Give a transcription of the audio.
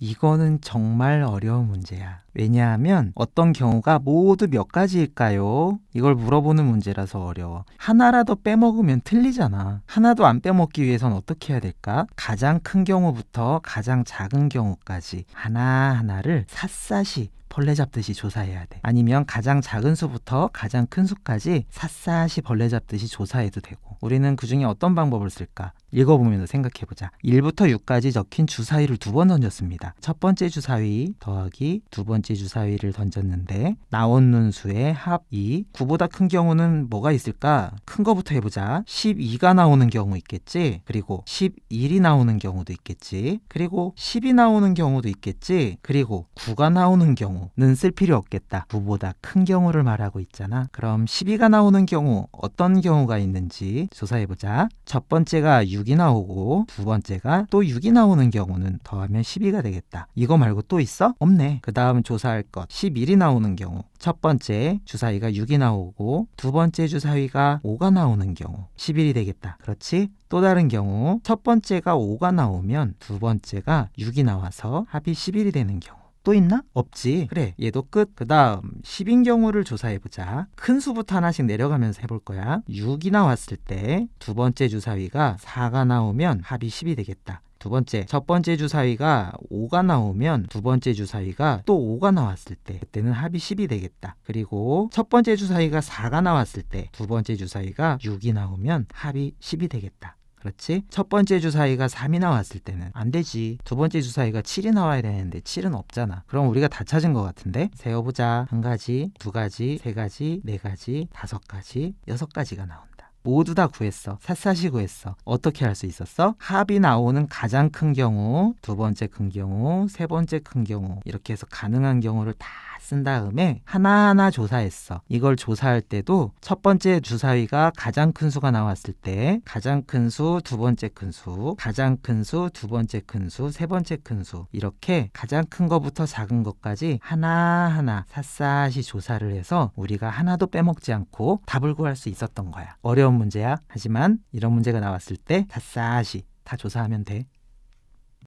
이거는 정말 어려운 문제야. 왜냐하면 어떤 경우가 모두 몇 가지일까요? 이걸 물어보는 문제라서 어려워. 하나라도 빼먹으면 틀리잖아. 하나도 안 빼먹기 위해선 어떻게 해야 될까? 가장 큰 경우부터 가장 작은 경우까지 하나하나를 샅샅이 벌레 잡듯이 조사해야 돼. 아니면 가장 작은 수부터 가장 큰 수까지 샅샅이 벌레 잡듯이 조사해도 되고. 우리는 그 중에 어떤 방법을 쓸까? 읽어보면서 생각해보자. 1부터 6까지 적힌 주사위를 두 번 던졌습니다. 첫 번째 주사위 더하기 두 번째 주사위를 던졌는데 나오는 수의 합 2. 9보다 큰 경우는 뭐가 있을까? 큰 거부터 해보자. 12가 나오는 경우 있겠지? 그리고 11이 나오는 경우도 있겠지? 그리고 10이 나오는 경우도 있겠지? 그리고 9가 나오는 경우 는 쓸 필요 없겠다. 9보다 큰 경우를 말하고 있잖아. 그럼 12가 나오는 경우 어떤 경우가 있는지 조사해보자. 첫 번째가 6이 나오고 두 번째가 또 6이 나오는 경우는 더하면 12가 되겠다. 이거 말고 또 있어? 없네. 그 다음 조사할 것 11이 나오는 경우 첫 번째 주사위가 6이 나오고 두 번째 주사위가 5가 나오는 경우 11이 되겠다. 그렇지? 또 다른 경우 첫 번째가 5가 나오면 두 번째가 6이 나와서 합이 11이 되는 경우 또 있나? 없지. 그래, 얘도 끝. 그 다음, 10인 경우를 조사해보자. 큰 수부터 하나씩 내려가면서 해볼 거야. 6이 나왔을 때, 두 번째 주사위가 4가 나오면 합이 10이 되겠다. 두 번째, 첫 번째 주사위가 5가 나오면 두 번째 주사위가 또 5가 나왔을 때 그때는 합이 10이 되겠다. 그리고 첫 번째 주사위가 4가 나왔을 때 두 번째 주사위가 6이 나오면 합이 10이 되겠다. 그렇지? 첫 번째 주사위가 3이 나왔을 때는 안 되지. 두 번째 주사위가 7이 나와야 되는데 7은 없잖아. 그럼 우리가 다 찾은 것 같은데? 세어보자. 한 가지, 두 가지, 세 가지, 네 가지, 다섯 가지, 여섯 가지가 나온다. 모두 다 구했어. 샅샅이 구했어. 어떻게 할 수 있었어? 합이 나오는 가장 큰 경우, 두 번째 큰 경우, 세 번째 큰 경우, 이렇게 해서 가능한 경우를 다 쓴 다음에 하나하나 조사했어. 이걸 조사할 때도 첫 번째 주사위가 가장 큰 수가 나왔을 때 가장 큰 수, 두 번째 큰 수, 가장 큰 수, 두 번째 큰 수, 세 번째 큰 수. 이렇게 가장 큰 것부터 작은 것까지 하나하나 샅샅이 조사를 해서 우리가 하나도 빼먹지 않고 답을 구할 수 있었던 거야. 어려운 문제야. 하지만 이런 문제가 나왔을 때 샅샅이 다 조사하면 돼.